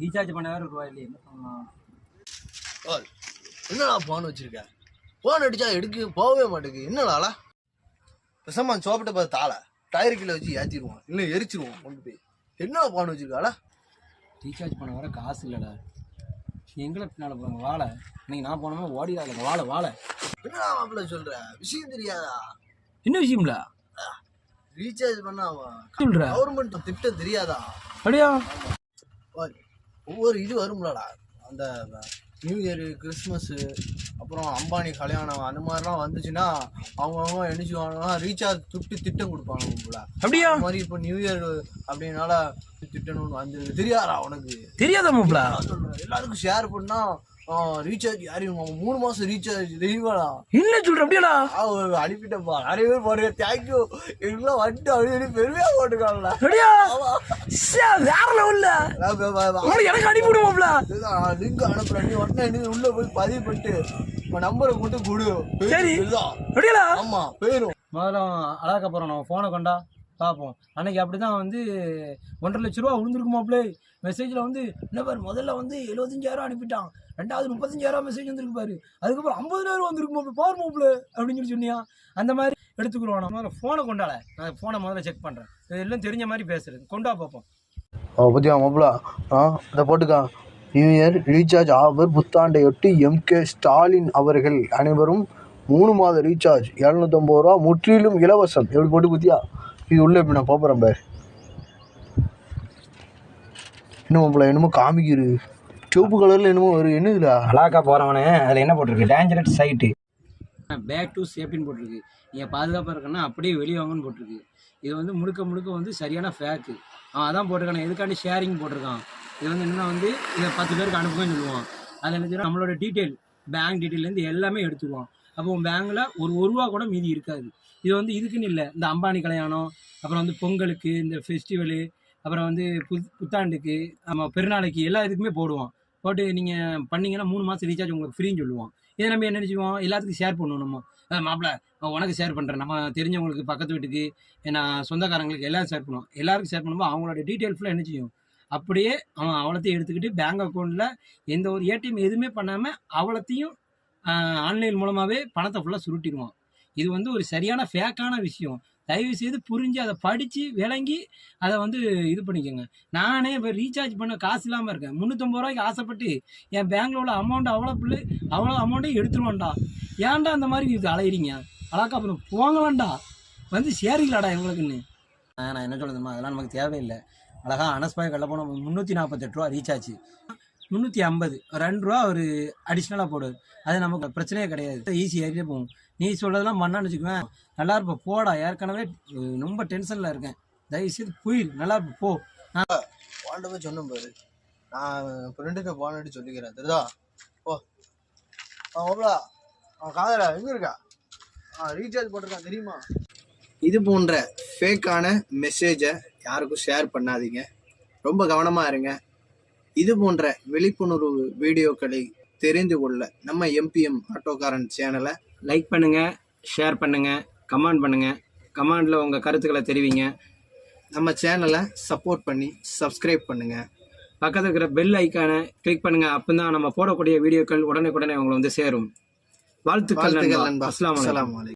Recharge பண்ண வேற ரூபாய் இல்லையே என்ன பண்ணலாம்? ஓய், என்னடா போன் வச்சிருக்க? போன் அடிச்சா எடுக்க போகவே மாட்டேங்குது. என்னடாலா பேசாம சோப்பிட்ட பார்த்து தாள. டயர் கீழே வச்சு ஏற்றிடுவோம் இல்லை எரிச்சிருவோம் கொண்டு போய். என்ன போன் வச்சிருக்காளா ரீசார்ஜ் பண்ண வேற காசு இல்லைடா. எங்களை பின்னால் போகிறாங்க வாழை. இன்னைக்கு நான் போனோமே ஓடிடாத வாழை வாழை. என்னடா மாப்பிள்ள சொல்ற? விஷயம் தெரியாதா? என்ன விஷயம்ல ரீசார்ஜ் பண்ணா சொல்ற? கவர்மெண்ட் திட்டம் தெரியாதா? அப்படியா? ஒவ்வொரு இது வரும்லடா. அந்த நியூ இயர் கிறிஸ்மஸ் அப்புறம் அம்பானி கல்யாணம் அந்த மாதிரிலாம் வந்துச்சுன்னா அவங்கவுங்க என்ன செய்வாங்கன்னா ரீசார்ஜ் துட்டு திட்டம் கொடுப்பாங்க போல அப்படியா? மாதிரி இப்போ நியூ இயர் அப்படின்னால திட்டம்னு ஒன்று வந்துருக்கு தெரியாதா உனக்கு? தெரியாத மாப்பிள எல்லாருக்கும் ஷேர் பண்ணா ரீசார்ஜ் அவன் மூணு மாசம் ரீசார்ஜ் தெரியுமாடா என்ன சொல்ற அப்படியாடா? அனுப்பிட்டப்பா நிறைய பேர் பாருங்க தேங்க்யூ எல்லாம் வந்துட்டு அப்படி பெருமையா போட்டுக்காங்களா வேற எனக்கு அனுப்பி விடு மாப்பிள லிங்க் அனுப்புறேன். நீ உடனே நீ உள்ள போய் பதிவு பண்ணிட்டு உன் நம்பரை கொண்டு கொடு. சரி. இதுதான். அப்படியாடா? ஆமா போயிரும் முதல்ல அழகாக்க போகிறோம் நம்ம ஃபோனை கொண்டா. பார்ப்போம் அன்னைக்கு அப்படி தான் வந்து ஒன்றரை லட்ச ரூபா விழுந்திருக்குமாப்ளே மெசேஜில் வந்து என்ன பாரு முதல்ல வந்து எழுபத்தஞ்சாயிரம் அனுப்பிட்டான். ரெண்டாவது முப்பத்தஞ்சாயிரம் மெசேஜ் வந்திருக்கு பாரு. அதுக்கப்புறம் ஐம்பதாயிரம் வந்திருக்குமாப்ளே பாரு மாப்ளே அப்படின்னு சொல்லி சொன்னியா? அந்த மாதிரி எடுத்துக்கிறோம் நம்ம முதல்ல ஃபோனை கொண்டால நான் ஃபோனை முதல்ல செக் பண்ணுறேன் எல்லாம் தெரிஞ்ச மாதிரி பேசுறது. கொண்டா பார்ப்போம் பத்தியா மாப்பிளா ஆ இதை போட்டுக்கா. நியூ இயர் ரீசார்ஜ் ஆஃபர் புத்தாண்டையொட்டி எம்கே ஸ்டாலின் அவர்கள் அனைவரும் மூணு மாத ரீசார்ஜ் இரநூத்தம்பது ரூபா முற்றிலும் இலவசம். எப்படி போட்டு புத்தியா? இது உள்ள இப்படி நான் போகிறேன் பேர். இன்னும் மாப்பிள என்னமோ காமிக்கிது. சிவப்பு கலரில் என்னமோ வரும் என்ன இதுல அழகாக்கா போகிறவனே அதில் என்ன போட்டிருக்கு? டேஞ்சரஸ் சைட்டு பேக் டு சேஃப்டின்னு போட்டிருக்கு. நீங்கள் பாதுகாப்பாக இருக்கணும்னா அப்படியே வெளியே வாங்கன்னு போட்டிருக்கு. இது வந்து முழுக்க முழுக்க வந்து சரியான ஃபேக்கு அதான் போட்டிருக்கான் எதுக்காண்டி ஷேரிங் போட்டிருக்கான்? இது வந்து என்னென்னா வந்து இதை பத்து பேருக்கு அனுப்புங்கன்னு சொல்லுவான். அதில் என்ன நம்மளோட டீட்டெயில் பேங்க் டீட்டெயிலேருந்து எல்லாமே எடுத்துக்குவான் அப்போ உன் பேங்கில் ஒரு ஒரு ரூபா கூட மீதி இருக்காது. இது வந்து இதுக்குன்னு இல்லை. இந்த அம்பானி கல்யாணம் அப்புறம் வந்து பொங்கலுக்கு இந்த ஃபெஸ்டிவலு அப்புறம் வந்து புத் புத்தாண்டுக்கு நம்ம பெருநாளைக்கு எல்லா இதுக்குமே போடுவான். போட்டு நீங்கள் பண்ணீங்கன்னா மூணு மாதம் ரீசார்ஜ் உங்களுக்கு ஃப்ரீன்னு சொல்லுவான் இதை நம்ம என்ன நினச்சிவோம் எல்லாத்துக்கும் ஷேர் பண்ணணும் நம்ம. அஹ் மாப்பிள உனக்கு ஷேர் பண்ணுறேன் நம்ம தெரிஞ்சவங்களுக்கு பக்கத்து வீட்டுக்கு நான் சொந்தக்காரங்களுக்கு எல்லாரும் ஷேர் பண்ணுவோம். எல்லாருக்கும் ஷேர் பண்ணும்போது அவங்களோட டீட்டெயில் ஃபுல்லாக என்ன செய்யும்? அப்படியே அவன் அவளத்தையும் எடுத்துக்கிட்டு பேங்க் அக்கௌண்ட்டில் எந்த ஒரு ஏடிஎம் எதுவுமே பண்ணாமல் அவளத்தையும் ஆன்லைன் மூலமாகவே பணத்தை ஃபுல்லாக சுருட்டிடுவான். இது வந்து ஒரு சரியான ஃபேக்கான விஷயம். தயவு செய்து புரிஞ்சு அதை படித்து விளங்கி அதை வந்து இது பண்ணிக்கோங்க. நானே இப்போ ரீசார்ஜ் பண்ண காசு இல்லாமல் இருக்கேன். முந்நூற்றம்பது ரூபாய்க்கு ஆசைப்பட்டு என் பேங்கில் உள்ள அமௌண்ட் அவ்வளோ பிள்ளை அவ்வளோ அமௌண்ட்டையும் எடுத்துருவான்டா. ஏன்டா அந்த மாதிரி இது அலையிறீங்க? அழகா அப்புறம் போங்களான்டா. வந்து சேரிங்களாடா எங்களுக்குன்னு. நான் என்ன சொல்லுதுமா அதெல்லாம் நமக்கு தேவையில்லை. அழகா அனஸ்பாய் கல்ல போனோம் முந்நூற்றி நாற்பத்தெட்டு ரூபா ரீசார்ஜ் முந்நூற்றி ஐம்பது. ரெண்டு ரூபா ஒரு அடிஷ்னலாக போடுது அது நமக்கு பிரச்சனையே கிடையாது. ஈஸியாக ஏறியே போகும். நீ சொல்கிறதெல்லாம் பண்ணான்னு வச்சுக்குவேன். நல்லா இருப்ப போடா. ஏற்கனவே ரொம்ப டென்ஷனில் இருக்கேன். தயவுசெய்து புயல் நல்லா இருப்ப போ. நான் போய் சொன்னேன் பாரு. நான் ஃப்ரெண்டுக்கு போனடி சொல்லிக்கிறேன் தெரியுதா? ஓ ஆ ஓப்லா ஆ காதலா எங்கே இருக்கா? ஆ ரீசார்ஜ் போட்டிருக்கான் தெரியுமா? இது போன்ற ஃபேக்கான மெசேஜை யாருக்கும் ஷேர் பண்ணாதீங்க. ரொம்ப கவனமாக இருங்க. இது போன்ற விழிப்புணர்வு வீடியோக்களை தெரிந்து கொள்ள நம்ம எம்பிஎம் ஆட்டோகாரன் சேனலை லைக் பண்ணுங்கள் ஷேர் பண்ணுங்கள் கமெண்ட் பண்ணுங்கள் கமெண்டில் உங்கள் கருத்துக்களை தெரிவிங்க. நம்ம சேனலை சப்போர்ட் பண்ணி சப்ஸ்கிரைப் பண்ணுங்கள் பக்கத்தில் இருக்கிற பெல் ஐக்கானை கிளிக் பண்ணுங்கள் அப்போ தான் நம்ம போடக்கூடிய வீடியோக்கள் உடனுக்குடனே உங்களை வந்து சேரும். வாழ்த்துக்கள் நண்பா. அஸ்ஸலாமு அலைக்கும்.